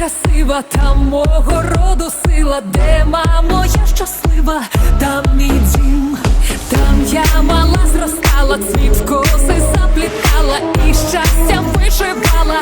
красива, там мого роду сила, де мамо, я щаслива, там мій дім, там я мала зростала, цвіт коси заплітала і щастям вишивала.